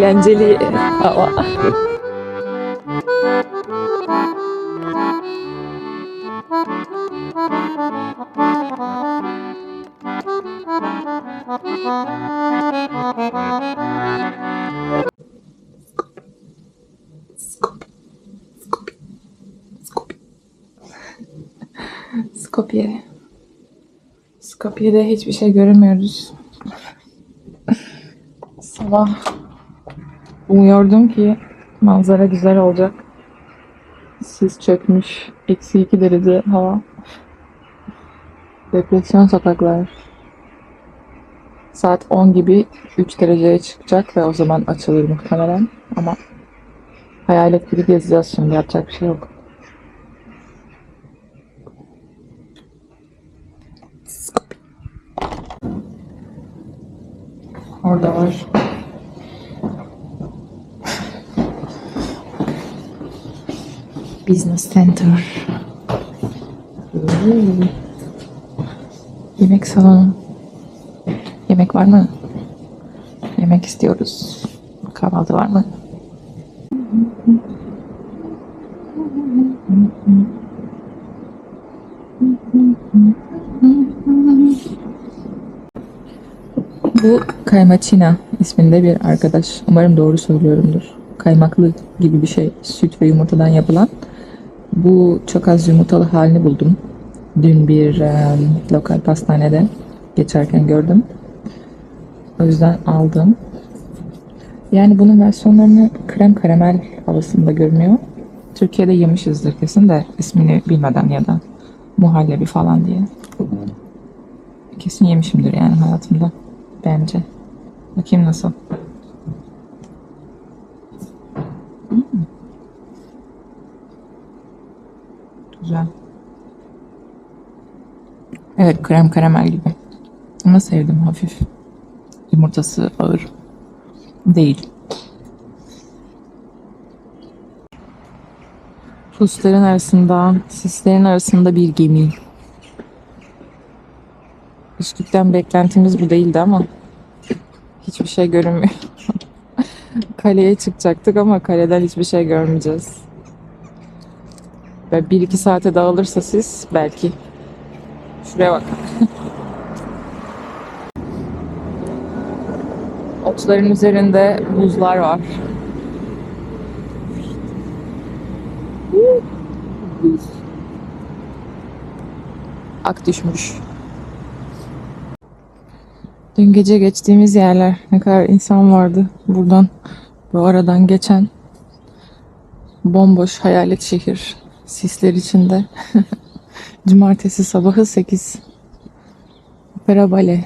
eğlenceli hava. Skopje. Skopje'de hiçbir şey göremiyoruz. Sabah umuyordum ki manzara güzel olacak. Sis çökmüş. Eksi iki derece hava. Depresyon sokaklar. Saat 10 gibi 3 dereceye çıkacak ve o zaman açılır muhtemelen. Ama hayalet gibi gezeceğiz şimdi. Yapacak bir şey yok. Orada var. Business Center. Yemek salonu. Yemek var mı? Yemek istiyoruz. Kahvaltı var mı? Bu Kaymaçina isminde bir arkadaş. Umarım doğru söylüyorumdur. Kaymaklı gibi bir şey. Süt ve yumurtadan yapılan. Bu çok az yumurtalı halini buldum. Dün bir e, lokal pastanede geçerken gördüm. O yüzden aldım. Yani bunun versiyonlarını krem karamel havasında görünüyor. Türkiye'de yemişizdir kesin de ismini bilmeden ya da muhallebi falan diye. Kesin yemişimdir yani hayatımda. Bence. Bakayım nasıl. Hmm. Güzel. Evet krem karamel gibi. Ama sevdim hafif. Yumurtası ağır. Değil. Pusların arasında, sislerin arasında bir gemi. Üsküp'ten beklentimiz bu değildi ama hiçbir şey görünmüyor. Kaleye çıkacaktık ama kaleden hiçbir şey görmeyeceğiz. Ve bir iki saate dağılırsa siz belki. Şuraya bak. Otların üzerinde buzlar var. Ak düşmüş. Dün gece geçtiğimiz yerler ne kadar insan vardı buradan bu aradan geçen bomboş hayalet şehir sisler içinde cumartesi sabahı 8 opera bale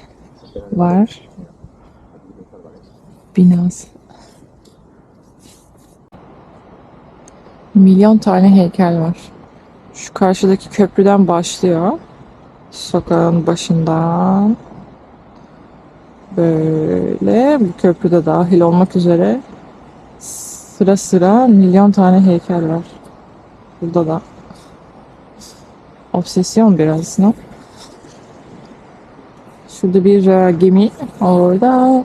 var. Binası milyon tane heykel var. Şu karşıdaki köprüden başlıyor. Sokağın başından. Böyle bu köprüde dahil olmak üzere. Sıra sıra milyon tane heykel var. Burada da obsesyon biraz ne? Şurada bir e, gemi orada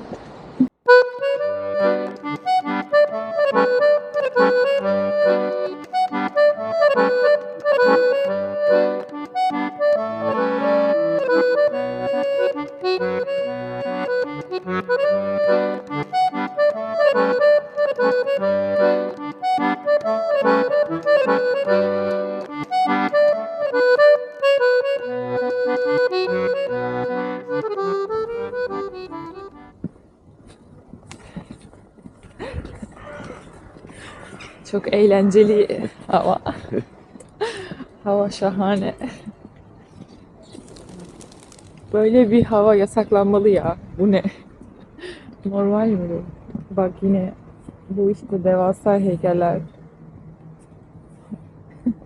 Çok eğlenceli hava. hava şahane. Böyle bir hava yasaklanmalı ya. Bu ne? Normal mi bu? Bak yine bu işte devasa heykeller.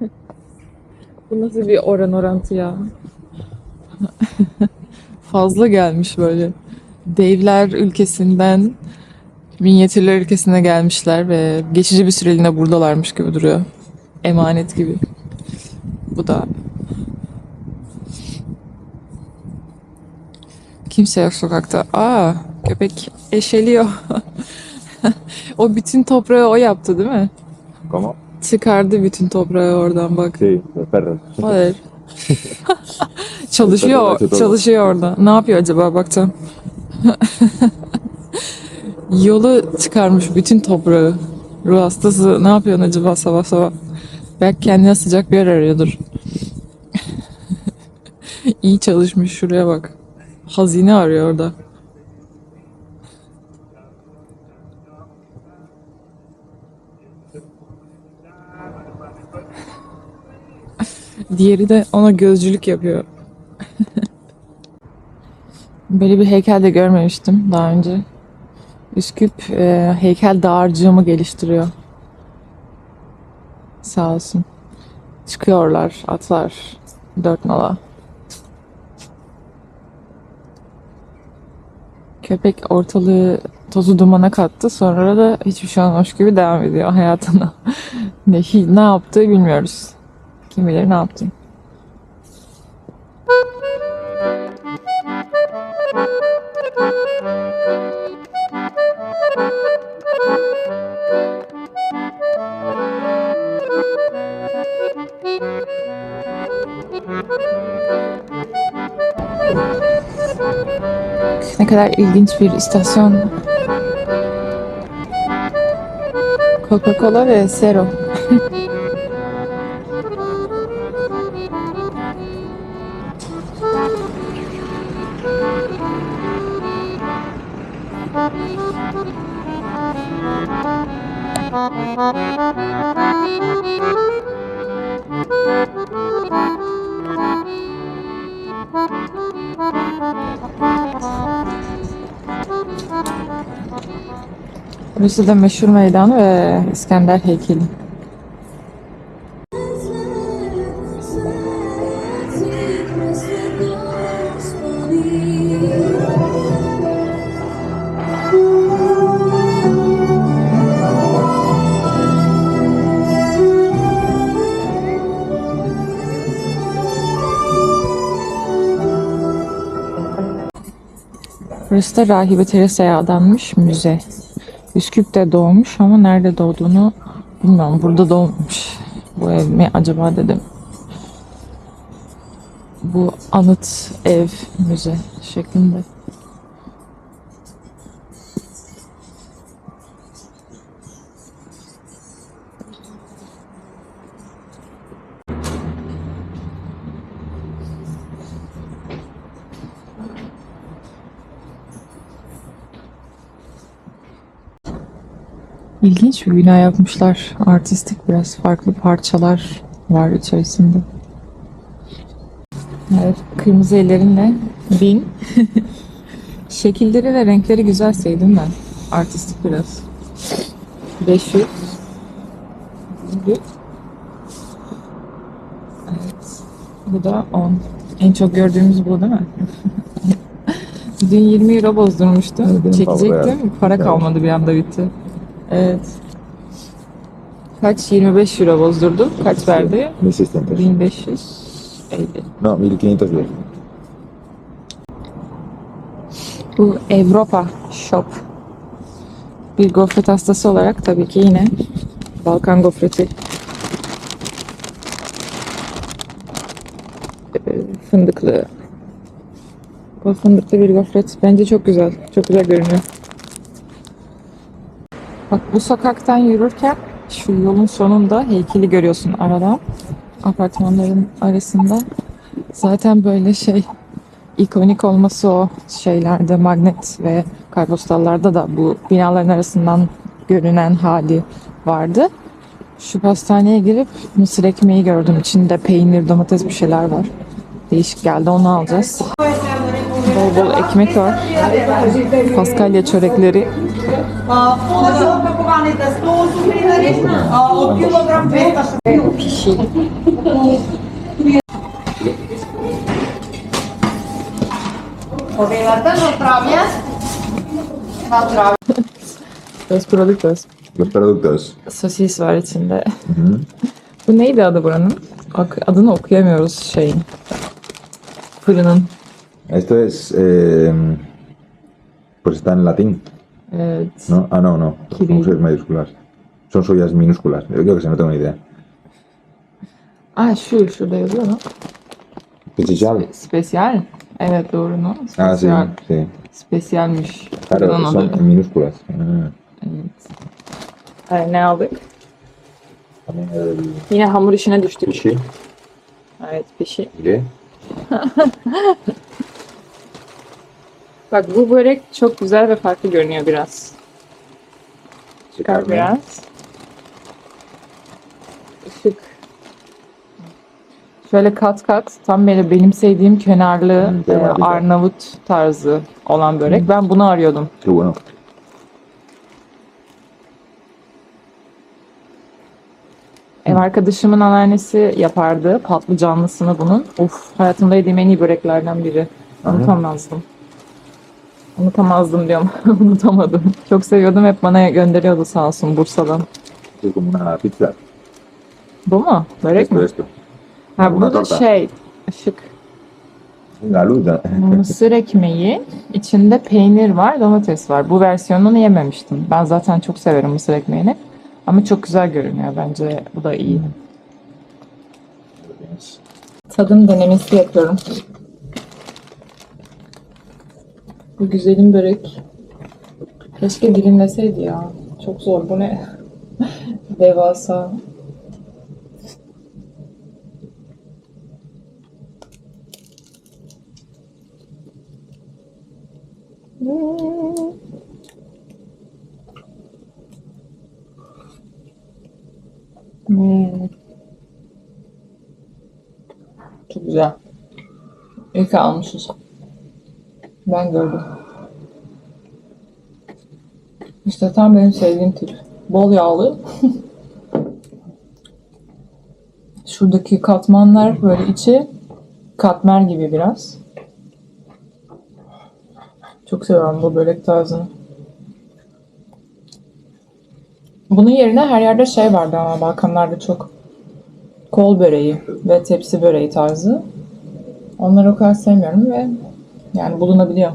bu nasıl bir oran orantı ya? Fazla gelmiş böyle. Devler ülkesinden minyatürler ülkesine gelmişler ve geçici bir süreliğine buradalarmış gibi duruyor. Emanet gibi. Bu da Kimse yok sokakta. Aa, köpek eşeliyor. o bütün toprağı o yaptı değil mi? ¿Cómo? Çıkardı bütün toprağı oradan bak. Los perros. Hayır. çalışıyor, çalışıyor orada. Ne yapıyor acaba bakacağım. Yolu çıkarmış bütün toprağı. Ruh hastası ne yapıyorsun acaba sabah sabah? Belki kendine sıcak bir yer arıyordur. İyi çalışmış şuraya bak. Hazine arıyor orada. Diğeri de ona gözcülük yapıyor. Böyle bir heykel de görmemiştim daha önce. Üsküp e, heykel dağarcığımı geliştiriyor. Sağ olsun. Çıkıyorlar atlar. Dört nala. Köpek ortalığı tozu dumana kattı. Sonra da hiçbir şey olmamış gibi devam ediyor hayatına. ne, ne yaptığı bilmiyoruz. Kim bilir ne yaptı. Kadar ilginç bir istasyon. Coca-Cola ve Zero. Burası da meşhur meydanı ve İskender heykeli. Da Rahibe Teresa'ya adanmış müze. Üsküp'te doğmuş ama nerede doğduğunu bilmiyorum. Burada doğmuş. Bu ev mi acaba dedim. Bu anıt ev müze şeklinde. İlginç bir bina yapmışlar. Artistik biraz farklı parçalar var içerisinde. Evet, kırmızı ellerinle bin. Şekilleri ve renkleri güzel sevdim ben. Artistik biraz. 500. Evet. Bu da 10. En çok gördüğümüz bu değil mi? Dün 20 euro bozdurmuştum. Favori Çekecektim. Para kalmadı bir anda bitti. Evet. Kaç? 25 euro bozdurdum. Kaç verdi? 1600. 1550. No, 1500 euros. Bu Avrupa Shop. Bir gofret hastası olarak tabii ki yine Balkan gofreti. Fındıklı. Bu fındıklı bir gofret. Bence çok güzel. Çok güzel görünüyor. Bak bu sokaktan yürürken şu yolun sonunda heykeli görüyorsun aradan. Apartmanların arasında. Zaten böyle şey ikonik olması o şeylerde magnet ve kartpostallarda da bu binaların arasından görünen hali vardı. Şu pastaneye girip mısır ekmeği gördüm. İçinde peynir, domates bir şeyler var. Değişik geldi onu alacağız. Bol bol ekmek var. Paskalya çörekleri. Fundação Покованите стосу литарична, од килограм 200. Повелата на травја, на травја. Öz produktöz. Produktöz. Sosis var içinde. Hı-hı. Uhum. Bu neydi adı buranın? Bak adını okuyamıyoruz şeyin. Fırının. Esto es... Eh, pues está en latín. Evet. ¿no? Ah, no, no. Son Kirill. suyas mayúsculas. Son suyas minúsculas. Yo creo que sí, no tengo ni idea. Aa şu şurada yazıyor mu? Especial. Spesyal. Evet doğru no? Ah, sí, Spesyal. sí. Spesiyalmiş. Claro, son adı. minúsculas. Ah, Evet. Ay, ne aldık? Yine hamur işine düştük. sushi. Evet pişi. ¿Qué? Bak bu börek çok güzel ve farklı görünüyor biraz. Çıkar Carne. biraz. Işık. Şöyle kat kat tam böyle benim sevdiğim kenarlı Hmm, e. Arnavut tarzı olan börek. Ben bunu arıyordum. Qué bueno. Ev arkadaşımın anneannesi yapardı patlıcanlısını bunun. Uf hayatımda yediğim en iyi böreklerden biri. Aha. Unutamazdım. Unutamazdım diyorum. Unutamadım. Çok seviyordum hep bana gönderiyordu sağ olsun Bursa'dan. Como una pizza. Bu mu? Börek Esto, mi? esto. Ha bu da torta. şey ışık. La luz. da- Mısır ekmeği. içinde peynir var, domates var. Bu versiyonunu yememiştim. Ben zaten çok severim mısır ekmeğini. Ama çok güzel görünüyor. Bence bu da iyi. Tadım denemesi yapıyorum. Bu güzelim börek. Keşke dilimleseydi ya. Çok zor. Bu ne? Devasa. Hmm. Çok güzel. İyi ki almışız. Ben gördüm. İşte tam benim sevdiğim tip. Bol yağlı. Şuradaki katmanlar böyle içi katmer gibi biraz. Çok seviyorum bu börek tarzını. Bunun yerine her yerde şey vardı ama Balkanlarda çok kol böreği ve tepsi böreği tarzı. Onları o kadar sevmiyorum ve yani bulunabiliyor.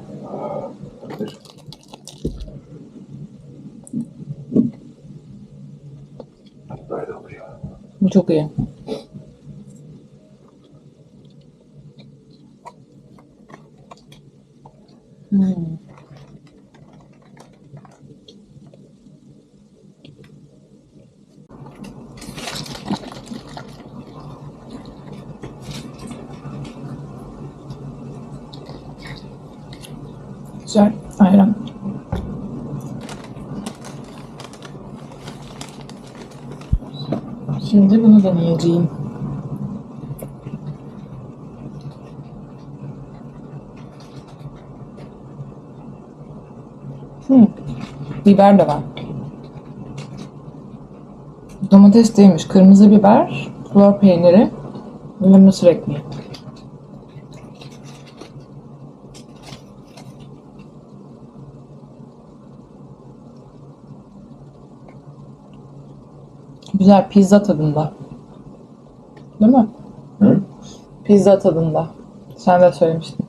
Bu çok iyi. Hmm. Güzel. Ayran. Şimdi bunu deneyeceğim. Hmm. Biber de var. Domates değilmiş. Kırmızı biber, flor peyniri ve mısır ekmeği. Güzel pizza tadında. Değil mi? Hı? Pizza tadında. Sen de söylemiştin.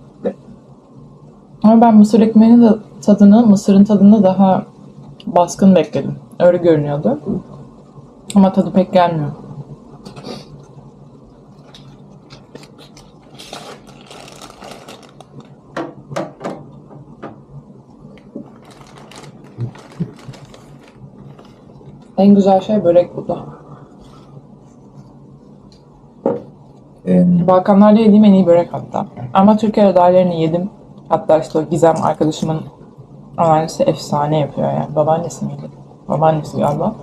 Ama ben mısır ekmeğinin de tadını, mısırın tadını daha baskın bekledim. Öyle görünüyordu. Ama tadı pek gelmiyor. En güzel şey börek burada. En- Balkanlarda yediğim en iyi börek hatta. Ama Türkiye'de dahillerini yedim. Hatta işte o Gizem arkadaşımın anneannesi efsane yapıyor yani. Babaannesi miydi? Babaannesi galiba.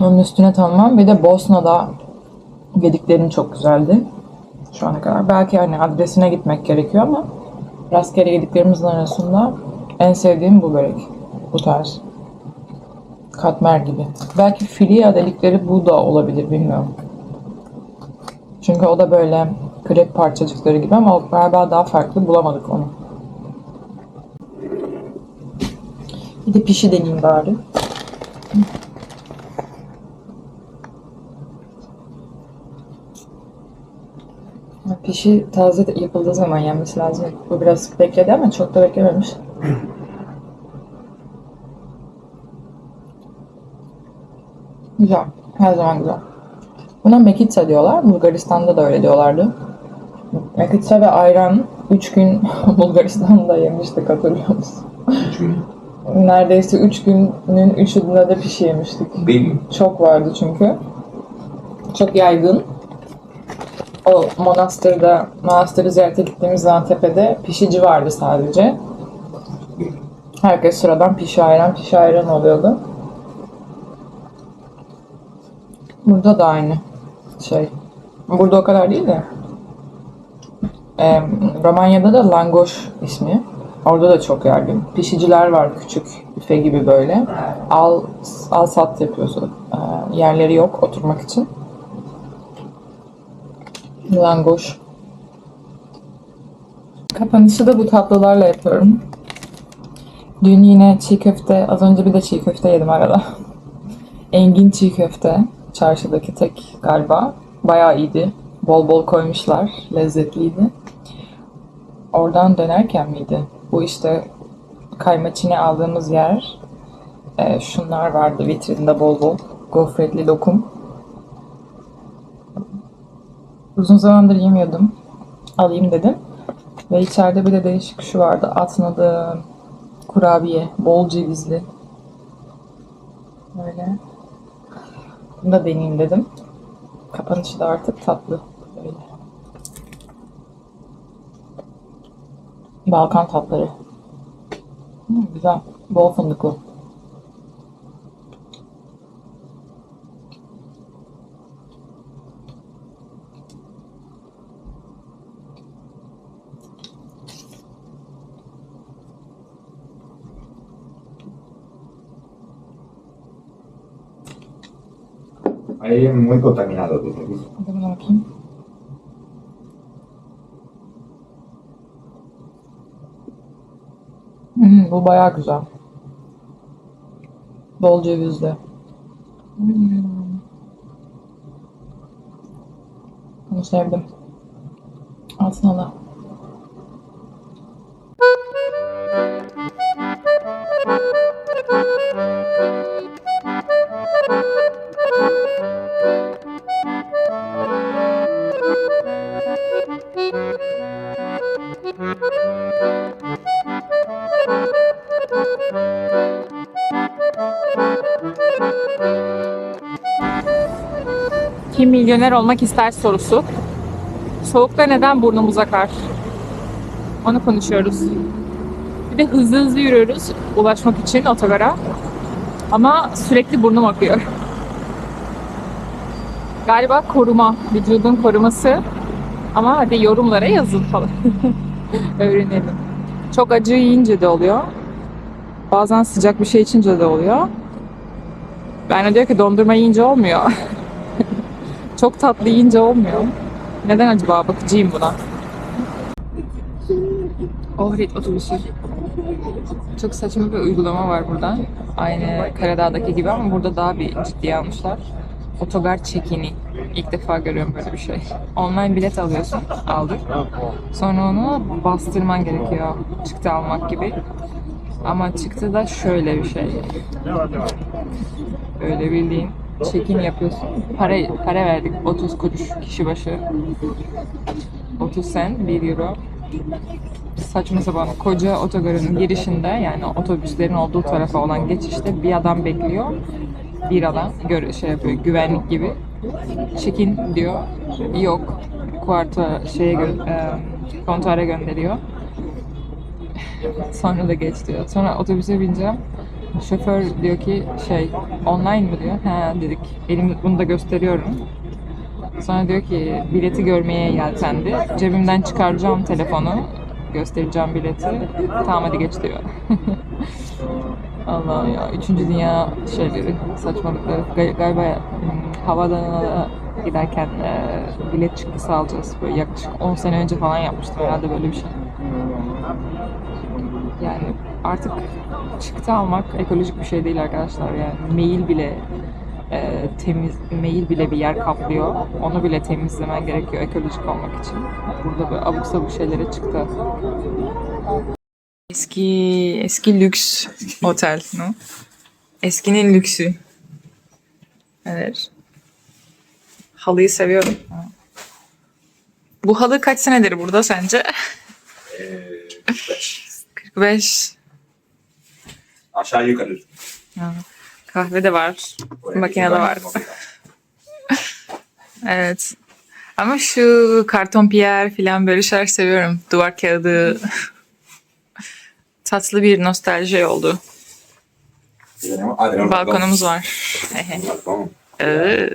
Onun üstüne tamam. Bir de Bosna'da yediklerim çok güzeldi. Şu ana kadar. Belki hani adresine gitmek gerekiyor ama rastgele yediklerimizin arasında en sevdiğim bu börek. Bu tarz. Katmer gibi. Belki filia dedikleri bu da olabilir bilmiyorum. Çünkü o da böyle krep parçacıkları gibi ama galiba daha farklı bulamadık onu. Bir de pişi deneyeyim bari. Pişi taze yapıldığı zaman yenmesi lazım. Bu biraz bekledi ama çok da beklememiş. Güzel. Her zaman güzel. Buna mekitsa diyorlar. Bulgaristan'da da öyle diyorlardı. Mekitsa ve ayran 3 gün Bulgaristan'da yemiştik hatırlıyor musun? Üç gün. Neredeyse 3 günün 3'ünde de pişi yemiştik. Mi? Çok vardı çünkü. Çok yaygın. O manastırda, manastırı ziyarete gittiğimiz zaman tepede pişici vardı sadece. Herkes sıradan pişi ayran, pişi ayran oluyordu. Burada da aynı şey. Burada o kadar değil de. Em, Romanya'da da langoş ismi. Orada da çok yaygın. Pişiciler var küçük büfe gibi böyle. Al, al sat yapıyorsun. Ee, yerleri yok oturmak için. Langoş. Kapanışı da bu tatlılarla yapıyorum. Dün yine çiğ köfte, az önce bir de çiğ köfte yedim arada. Engin çiğ köfte. Çarşıdaki tek galiba. Bayağı iyiydi. Bol bol koymuşlar. Lezzetliydi. Oradan dönerken miydi? Bu işte kaymaçine aldığımız yer. e, şunlar vardı vitrinde bol bol. Gofretli lokum. Uzun zamandır yemiyordum. Alayım dedim. Ve içeride bir de değişik şu vardı. Atmadı kurabiye. Bol cevizli. Böyle. Bunu da deneyeyim dedim. Kapanışı da artık tatlı. Böyle. Balkan tatları. Hmm, güzel. Bol fındıklı. Muy contaminado. buna bakayım. Hmm, bu bayağı güzel. Bol cevizli. Hmm. Bunu sevdim. Altına da. Milyoner olmak ister sorusu. Soğukta neden burnumuz akar? Onu konuşuyoruz. Bir de hızlı hızlı yürüyoruz ulaşmak için otogara. Ama sürekli burnum akıyor. Galiba koruma, vücudun koruması. Ama hadi yorumlara yazın falan. Öğrenelim. Çok acı yiyince de oluyor. Bazen sıcak bir şey içince de oluyor. Ben de diyor ki dondurma yiyince olmuyor. Çok tatlı yiyince olmuyor. Neden acaba? Bakıcıyım buna. Ohrid otobüsü. Çok saçma bir uygulama var burada. Aynı Karadağ'daki gibi ama burada daha bir ciddiye almışlar. Otogar çekini. İlk defa görüyorum böyle bir şey. Online bilet alıyorsun. Aldık. Sonra onu bastırman gerekiyor. Çıktı almak gibi. Ama çıktı da şöyle bir şey. Öyle bildiğin check-in yapıyorsun. Para, para verdik 30 kuruş kişi başı. 30 sen 1 euro. Saçma sapan koca otogarın girişinde yani otobüslerin olduğu tarafa olan geçişte bir adam bekliyor. Bir adam gör, şey yapıyor güvenlik gibi. Check-in diyor. Yok. Kuarta şeye gö- e, kontuara gönderiyor. Sonra da geç diyor. Sonra otobüse bineceğim. Şoför diyor ki şey online mı diyor. He dedik. Elimde bunu da gösteriyorum. Sonra diyor ki bileti görmeye yeltendi. Cebimden çıkaracağım telefonu. Göstereceğim bileti. Tamam hadi geç diyor. Allah ya. Üçüncü dünya şeyleri, saçmalıkları. Gal- galiba hmm, havalanına giderken e, bilet çıktısı alacağız. Böyle yaklaşık 10 sene önce falan yapmıştım herhalde böyle bir şey. Yani artık çıktı almak ekolojik bir şey değil arkadaşlar. Yani mail bile e, temizlemeyi bile bir yer kaplıyor. Onu bile temizlemen gerekiyor ekolojik olmak için. Burada böyle abuk sabuk şeylere çıktı. Eski eski lüks otel, no? Eskinin lüksü. Evet. Halıyı seviyorum. Bu halı kaç senedir burada sence? 45. Aşağı yukarı. Ha, Kahve de var. Makine de var. Evet. Ama şu karton piyer falan böyle şeyler seviyorum. Duvar kağıdı. Tatlı bir nostalji oldu. Balkonumuz var. Ee,